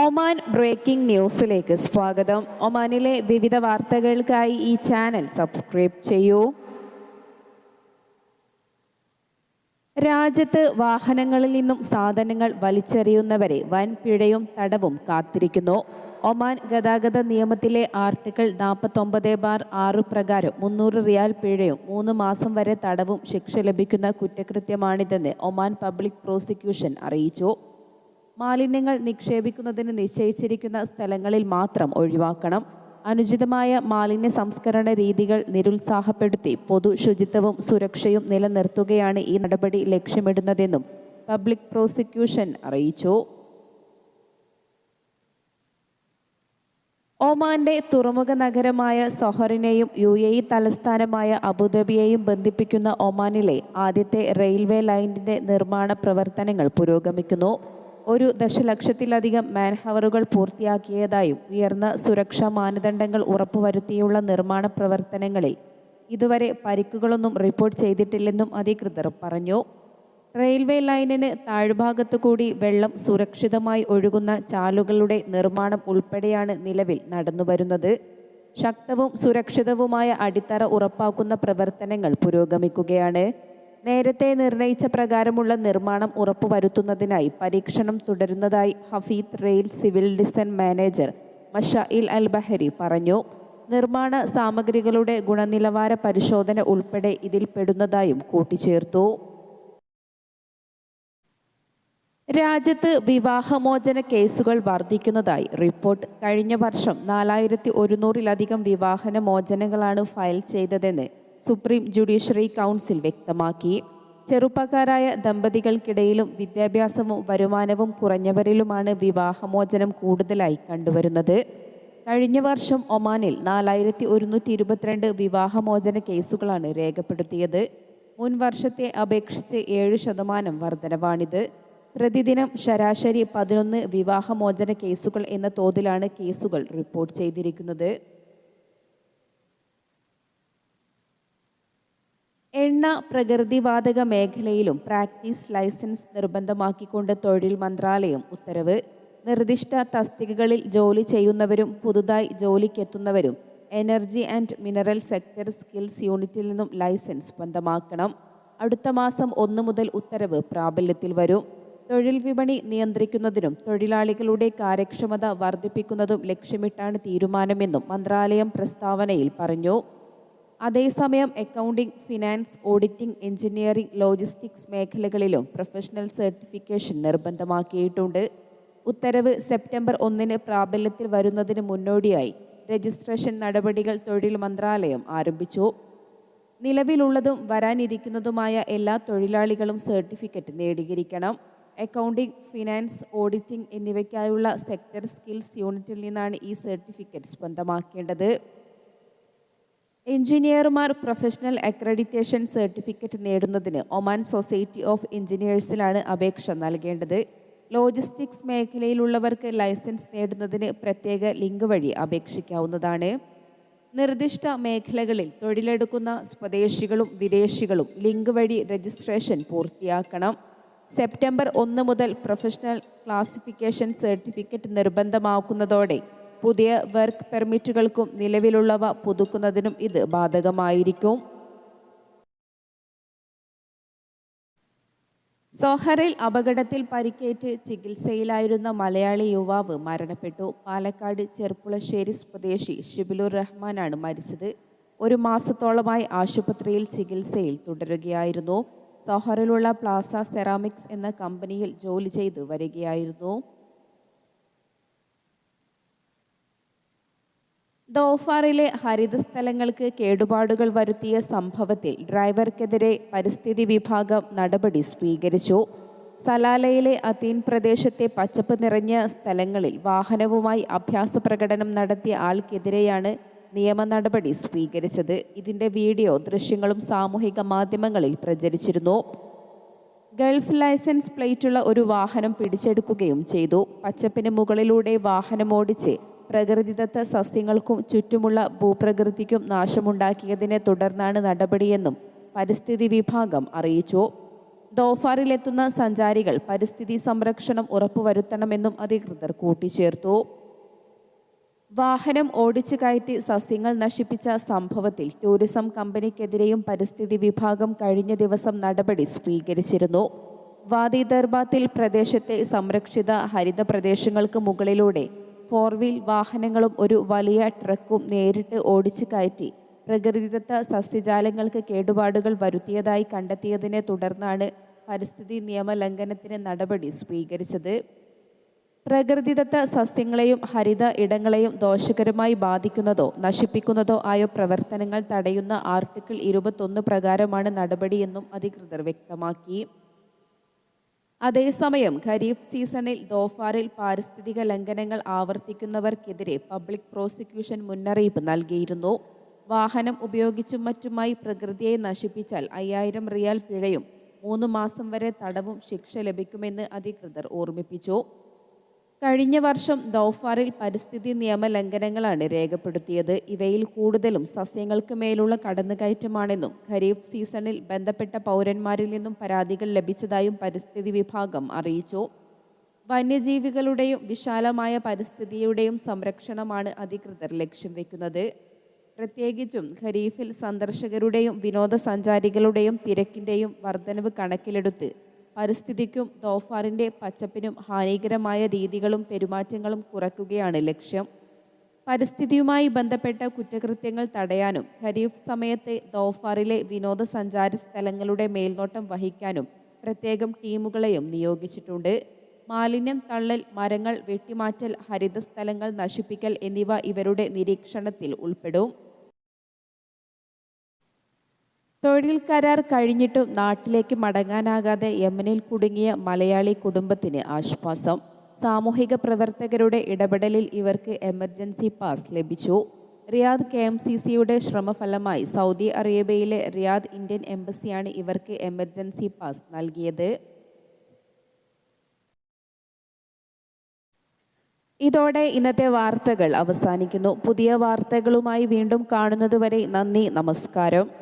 Oman breaking ന്യൂസിലേക്ക് സ്വാഗതം. ഒമാനിലെ വിവിധ വാർത്തകൾക്കായി ഈ ചാനൽ സബ്സ്ക്രൈബ് ചെയ്യൂ. രാജ്യത്ത് വാഹനങ്ങളിൽ നിന്നും സാധനങ്ങൾ വലിച്ചെറിയുന്നവരെ വൻ പിഴയും തടവും കാത്തിരിക്കുന്നു. ഒമാൻ ഗതാഗത നിയമത്തിലെ ആർട്ടിക്കിൾ നാൽപ്പത്തൊമ്പത് ബാർ ആറ് പ്രകാരം മുന്നൂറ് റിയാൽ പിഴയും മൂന്ന് മാസം വരെ തടവും ശിക്ഷ ലഭിക്കുന്ന കുറ്റകൃത്യമാണിതെന്ന് ഒമാൻ പബ്ലിക് പ്രോസിക്യൂഷൻ അറിയിച്ചു. മാലിന്യങ്ങൾ നിക്ഷേപിക്കുന്നതിന് നിശ്ചയിച്ചിരിക്കുന്ന സ്ഥലങ്ങളിൽ മാത്രം ഒഴിവാക്കണം. അനുചിതമായ മാലിന്യ സംസ്കരണ രീതികൾ നിരുത്സാഹപ്പെടുത്തി പൊതു ശുചിത്വവും സുരക്ഷയും നിലനിർത്തുകയാണ് ഈ നടപടി ലക്ഷ്യമിടുന്നതെന്നും പബ്ലിക് പ്രോസിക്യൂഷൻ അറിയിച്ചു. ഒമാന്റെ തുറമുഖ നഗരമായ സൊഹറിനെയും യു എ ഇ തലസ്ഥാനമായ അബുദാബിയെയും ബന്ധിപ്പിക്കുന്ന ഒമാനിലെ ആദ്യത്തെ റെയിൽവേ ലൈനിന്റെ നിർമ്മാണ പ്രവർത്തനങ്ങൾ പുരോഗമിക്കുന്നു. ഒരു ദശലക്ഷത്തിലധികം മാൻഹവറുകൾ പൂർത്തിയാക്കിയതായും ഉയർന്ന സുരക്ഷാ മാനദണ്ഡങ്ങൾ ഉറപ്പുവരുത്തിയുള്ള നിർമ്മാണ പ്രവർത്തനങ്ങളിൽ ഇതുവരെ പരിക്കുകളൊന്നും റിപ്പോർട്ട് ചെയ്തിട്ടില്ലെന്നും അധികൃതർ പറഞ്ഞു. റെയിൽവേ ലൈനിന് താഴ്ഭാഗത്തു കൂടി വെള്ളം സുരക്ഷിതമായി ഒഴുകുന്ന ചാലുകളുടെ നിർമ്മാണം ഉൾപ്പെടെയാണ് നിലവിൽ നടന്നുവരുന്നത്. ശക്തവും സുരക്ഷിതവുമായ അടിത്തറ ഉറപ്പാക്കുന്ന പ്രവർത്തനങ്ങൾ പുരോഗമിക്കുകയാണ്. നേരത്തെ നിർണയിച്ച പ്രകാരമുള്ള നിർമ്മാണം ഉറപ്പുവരുത്തുന്നതിനായി പരീക്ഷണം തുടരുന്നതായി Hafeet rail civil design manager Mashael al Bahri പറഞ്ഞു. നിർമ്മാണ സാമഗ്രികളുടെ ഗുണനിലവാര പരിശോധന ഉൾപ്പെടെ ഇതിൽ പെടുന്നതായും കൂട്ടിച്ചേർത്തു. രാജ്യത്ത് വിവാഹമോചന കേസുകൾ വർദ്ധിക്കുന്നതായി റിപ്പോർട്ട്. കഴിഞ്ഞ വർഷം നാലായിരത്തി ഒരുന്നൂറിലധികം വിവാഹന മോചനങ്ങളാണ് ഫയൽ ചെയ്തതെന്ന് സുപ്രീം ജുഡീഷ്യറി കൗൺസിൽ വ്യക്തമാക്കി. ചെറുപ്പക്കാരായ ദമ്പതികൾക്കിടയിലും വിദ്യാഭ്യാസവും വരുമാനവും കുറഞ്ഞവരിലുമാണ് വിവാഹമോചനം കൂടുതലായി കണ്ടുവരുന്നത്. കഴിഞ്ഞ വർഷം ഒമാനിൽ നാലായിരത്തി ഒരുന്നൂറ്റി ഇരുപത്തിരണ്ട് വിവാഹമോചന കേസുകളാണ് രേഖപ്പെടുത്തിയത്. മുൻ വർഷത്തെ അപേക്ഷിച്ച് ഏഴ് ശതമാനം വർധനവാണിത്. പ്രതിദിനം ശരാശരി പതിനൊന്ന് വിവാഹമോചന കേസുകൾ എന്ന തോതിലാണ് കേസുകൾ റിപ്പോർട്ട് ചെയ്തിരിക്കുന്നത്. എണ്ണ പ്രകൃതിവാതക മേഖലയിലും പ്രാക്ടീസ് ലൈസൻസ് നിർബന്ധമാക്കിക്കൊണ്ട് തൊഴിൽ മന്ത്രാലയം ഉത്തരവ്. നിർദ്ദിഷ്ട തസ്തികകളിൽ ജോലി ചെയ്യുന്നവരും പുതുതായി ജോലിക്കെത്തുന്നവരും energy and mineral sector skills യൂണിറ്റിൽ നിന്നും ലൈസൻസ് ബന്ധമാക്കണം. അടുത്ത മാസം ഒന്ന് മുതൽ ഉത്തരവ് പ്രാബല്യത്തിൽ വരും. തൊഴിൽ വിപണി നിയന്ത്രിക്കുന്നതിനും തൊഴിലാളികളുടെ കാര്യക്ഷമത വർദ്ധിപ്പിക്കുന്നതും ലക്ഷ്യമിട്ടാണ് തീരുമാനമെന്നും മന്ത്രാലയം പ്രസ്താവനയിൽ പറഞ്ഞു. അതേസമയം accounting finance auditing engineering logistics മേഖലകളിലും പ്രൊഫഷണൽ സർട്ടിഫിക്കേഷൻ നിർബന്ധമാക്കിയിട്ടുണ്ട്. ഉത്തരവ് സെപ്റ്റംബർ ഒന്നിന് പ്രാബല്യത്തിൽ വരുന്നതിന് മുന്നോടിയായി രജിസ്ട്രേഷൻ നടപടികൾ തൊഴിൽ മന്ത്രാലയം ആരംഭിച്ചു. നിലവിലുള്ളതും വരാനിരിക്കുന്നതുമായ എല്ലാ തൊഴിലാളികളും സർട്ടിഫിക്കറ്റ് നേടിയിരിക്കണം. അക്കൗണ്ടിംഗ് ഫിനാൻസ് ഓഡിറ്റിംഗ് എന്നിവയ്ക്കായുള്ള സെക്ടർ സ്കിൽസ് യൂണിറ്റിൽ നിന്നാണ് ഈ സർട്ടിഫിക്കറ്റ് സ്വന്തമാക്കേണ്ടത്. എഞ്ചിനീയർമാർ പ്രൊഫഷണൽ അക്രഡിറ്റേഷൻ സർട്ടിഫിക്കറ്റ് നേടുന്നതിന് ഒമാൻ സൊസൈറ്റി ഓഫ് എഞ്ചിനീയേഴ്സിലാണ് അപേക്ഷ നൽകേണ്ടത്. ലോജിസ്റ്റിക്സ് മേഖലയിലുള്ളവർക്ക് ലൈസൻസ് നേടുന്നതിന് പ്രത്യേക ലിങ്ക് വഴി അപേക്ഷിക്കാവുന്നതാണ്. നിർദ്ദിഷ്ട മേഖലകളിൽ തൊഴിലെടുക്കുന്ന സ്വദേശികളും വിദേശികളും ലിങ്ക് വഴി രജിസ്ട്രേഷൻ പൂർത്തിയാക്കണം. സെപ്റ്റംബർ ഒന്ന് മുതൽ പ്രൊഫഷണൽ ക്ലാസിഫിക്കേഷൻ സർട്ടിഫിക്കറ്റ് നിർബന്ധമാക്കുന്നതോടെ പുതിയ വർക്ക് പെർമിറ്റുകൾക്കും നിലവിലുള്ളവ പുതുക്കുന്നതിനും ഇത് ബാധകമായിരിക്കും. സോഹറിൽ അപകടത്തിൽ പരിക്കേറ്റ് ചികിത്സയിലായിരുന്ന മലയാളി യുവാവ് മരണപ്പെട്ടു. പാലക്കാട് ചെർപ്പുളശ്ശേരി സ്വദേശി ഷിബിലുർ റഹ്മാനാണ് മരിച്ചത്. ഒരു മാസത്തോളമായി ആശുപത്രിയിൽ ചികിത്സയിൽ തുടരുകയായിരുന്നു. സോഹറിലുള്ള പ്ലാസ സെറാമിക്സ് എന്ന കമ്പനിയിൽ ജോലി ചെയ്ത് വരികയായിരുന്നു. ദോഫാറിലെ ഹരിതസ്ഥലങ്ങൾക്ക് കേടുപാടുകൾ വരുത്തിയ സംഭവത്തിൽ ഡ്രൈവർക്കെതിരെ പരിസ്ഥിതി വിഭാഗം നടപടി സ്വീകരിച്ചു. സലാലയിലെ അതീൻ പ്രദേശത്തെ പച്ചപ്പ് നിറഞ്ഞ സ്ഥലങ്ങളിൽ വാഹനവുമായി അഭ്യാസ പ്രകടനം നടത്തിയ ആൾക്കെതിരെയാണ് നിയമ നടപടി സ്വീകരിച്ചത്. ഇതിന്റെ വീഡിയോ ദൃശ്യങ്ങളും സാമൂഹിക മാധ്യമങ്ങളിൽ പ്രചരിച്ചിരുന്നു. ഗൾഫ് ലൈസൻസ് പ്ലേറ്റുള്ള ഒരു വാഹനം പിടിച്ചെടുക്കുകയും ചെയ്തു. പച്ചപ്പിന് മുകളിലൂടെ വാഹനമോടിച്ച് പ്രകൃതിദത്ത സസ്യങ്ങൾക്കും ചുറ്റുമുള്ള ഭൂപ്രകൃതിക്കും നാശമുണ്ടാക്കിയതിനെ തുടർന്നാണ് നടപടിയെന്നും പരിസ്ഥിതി വിഭാഗം അറിയിച്ചു. ദോഫാറിലെത്തുന്ന സഞ്ചാരികൾ പരിസ്ഥിതി സംരക്ഷണം ഉറപ്പുവരുത്തണമെന്നും അധികൃതർ കൂട്ടിച്ചേർത്തു. വാഹനം ഓടിച്ചു കയറ്റി സസ്യങ്ങൾ നശിപ്പിച്ച സംഭവത്തിൽ ടൂറിസം കമ്പനിക്കെതിരെയും പരിസ്ഥിതി വിഭാഗം കഴിഞ്ഞ ദിവസം നടപടി സ്വീകരിച്ചിരുന്നു. വാദി ദർബാത്തിൽ പ്രദേശത്തെ സംരക്ഷിത ഹരിത പ്രദേശങ്ങൾക്ക് മുകളിലൂടെ ഫോർ വീൽ വാഹനങ്ങളും ഒരു വലിയ ട്രക്കും നേരിട്ട് ഓടിച്ചു കയറ്റി. പ്രകൃതിദത്ത സസ്യജാലങ്ങൾക്ക് കേടുപാടുകൾ വരുത്തിയതായി കണ്ടെത്തിയതിനെ തുടർന്നാണ് പരിസ്ഥിതി നിയമ ലംഘനത്തിന് നടപടി സ്വീകരിച്ചത്. പ്രകൃതിദത്ത സസ്യങ്ങളെയും ഹരിത ഇടങ്ങളെയും ദോഷകരമായി ബാധിക്കുന്നതോ നശിപ്പിക്കുന്നതോ ആയ പ്രവർത്തനങ്ങൾ തടയുന്ന ആർട്ടിക്കിൾ ഇരുപത്തൊന്ന് പ്രകാരമാണ് നടപടിയെന്നും അധികൃതർ വ്യക്തമാക്കി. അതേസമയം ഖരീഫ് സീസണിൽ ദോഫാറിൽ പാരിസ്ഥിതിക ലംഘനങ്ങൾ ആവർത്തിക്കുന്നവർക്കെതിരെ പബ്ലിക് പ്രോസിക്യൂഷൻ മുന്നറിയിപ്പ് നൽകിയിരുന്നു. വാഹനം ഉപയോഗിച്ചും മറ്റുമായി പ്രകൃതിയെ നശിപ്പിച്ചാൽ അയ്യായിരം റിയാൽ പിഴയും മൂന്ന് മാസം വരെ തടവും ശിക്ഷ ലഭിക്കുമെന്ന് അധികൃതർ ഓർമ്മിപ്പിച്ചു. കഴിഞ്ഞ വർഷം ദൗഫാറിൽ പരിസ്ഥിതി നിയമ ലംഘനങ്ങളാണ് രേഖപ്പെടുത്തിയത്. ഇവയിൽ കൂടുതലും സസ്യങ്ങൾക്ക് മേലുള്ള കടന്നുകയറ്റമാണെന്നും ഖരീഫ് സീസണിൽ ബന്ധപ്പെട്ട പൗരന്മാരിൽ നിന്നും പരാതികൾ ലഭിച്ചതായും പരിസ്ഥിതി വിഭാഗം അറിയിച്ചു. വന്യജീവികളുടെയും വിശാലമായ പരിസ്ഥിതിയുടെയും സംരക്ഷണമാണ് അധികൃതർ ലക്ഷ്യം വെക്കുന്നത്. പ്രത്യേകിച്ചും ഖരീഫിൽ സന്ദർശകരുടെയും വിനോദസഞ്ചാരികളുടെയും തിരക്കിന്റെയും വർധനവ് കണക്കിലെടുത്ത് പരിസ്ഥിതിക്കും ദോഫാറിന്റെ പച്ചപ്പിനും ഹാനികരമായ രീതികളും പെരുമാറ്റങ്ങളും കുറയ്ക്കുകയാണ് ലക്ഷ്യം. പരിസ്ഥിതിയുമായി ബന്ധപ്പെട്ട കുറ്റകൃത്യങ്ങൾ തടയാനും ഖരീഫ് സമയത്തെ ദോഫാറിലെ വിനോദസഞ്ചാര സ്ഥലങ്ങളുടെ മേൽനോട്ടം വഹിക്കാനും പ്രത്യേകം ടീമുകളെയും നിയോഗിച്ചിട്ടുണ്ട്. മാലിന്യം തള്ളൽ മരങ്ങൾ വെട്ടിമാറ്റൽ ഹരിത സ്ഥലങ്ങൾ നശിപ്പിക്കൽ എന്നിവ ഇവരുടെ നിരീക്ഷണത്തിൽ ഉൾപ്പെടും. തൊഴിൽ കരാർ കഴിഞ്ഞിട്ടും നാട്ടിലേക്ക് മടങ്ങാനാകാതെ യമനിൽ കുടുങ്ങിയ മലയാളി കുടുംബത്തിന് ആശ്വാസം. സാമൂഹിക പ്രവർത്തകരുടെ ഇടപെടലിൽ ഇവർക്ക് എമർജൻസി പാസ് ലഭിച്ചു. റിയാദ് കെ എം സി സിയുടെ ശ്രമഫലമായി സൗദി അറേബ്യയിലെ റിയാദ് ഇന്ത്യൻ എംബസിയാണ് ഇവർക്ക് എമർജൻസി പാസ് നൽകിയത്. ഇതോടെ ഇന്നത്തെ വാർത്തകൾ അവസാനിക്കുന്നു. പുതിയ വാർത്തകളുമായി വീണ്ടും കാണുന്നതുവരെ നന്ദി നമസ്കാരം.